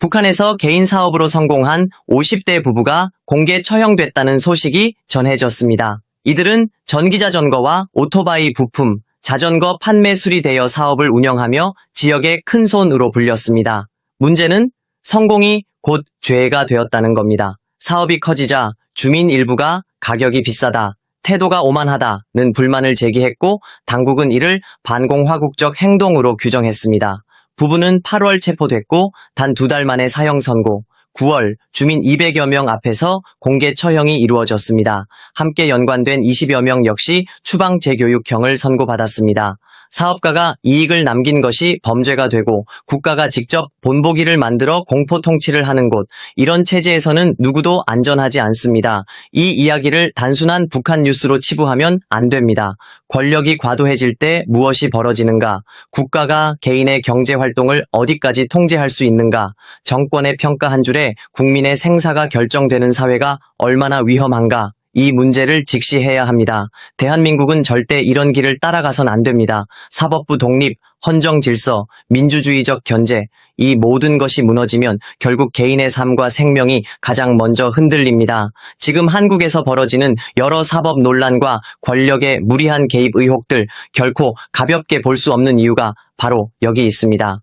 북한에서 개인 사업으로 성공한 50대 부부가 공개 처형됐다는 소식이 전해졌습니다. 이들은 전기자 전거와 오토바이 부품, 자전거 판매 수리대여 사업을 운영하며 지역의 큰 손으로 불렸습니다. 문제는 성공이 곧 죄가 되었다는 겁니다. 사업이 커지자 주민 일부가 가격이 비싸다, 태도가 오만하다는 불만을 제기했고 당국은 이를 반공화국적 행동으로 규정했습니다. 부부는 8월 체포됐고 단 두 달 만에 사형 선고, 9월 주민 200여 명 앞에서 공개 처형이 이루어졌습니다. 함께 연관된 20여 명 역시 추방 재교육형을 선고받았습니다. 사업가가 이익을 남긴 것이 범죄가 되고 국가가 직접 본보기를 만들어 공포 통치를 하는 곳, 이런 체제에서는 누구도 안전하지 않습니다. 이 이야기를 단순한 북한 뉴스로 치부하면 안 됩니다. 권력이 과도해질 때 무엇이 벌어지는가? 국가가 개인의 경제 활동을 어디까지 통제할 수 있는가? 정권의 평가 한 줄에 국민의 생사가 결정되는 사회가 얼마나 위험한가? 이 문제를 직시해야 합니다. 대한민국은 절대 이런 길을 따라가선 안 됩니다. 사법부 독립, 헌정 질서, 민주주의적 견제, 이 모든 것이 무너지면 결국 개인의 삶과 생명이 가장 먼저 흔들립니다. 지금 한국에서 벌어지는 여러 사법 논란과 권력의 무리한 개입 의혹들 결코 가볍게 볼 수 없는 이유가 바로 여기 있습니다.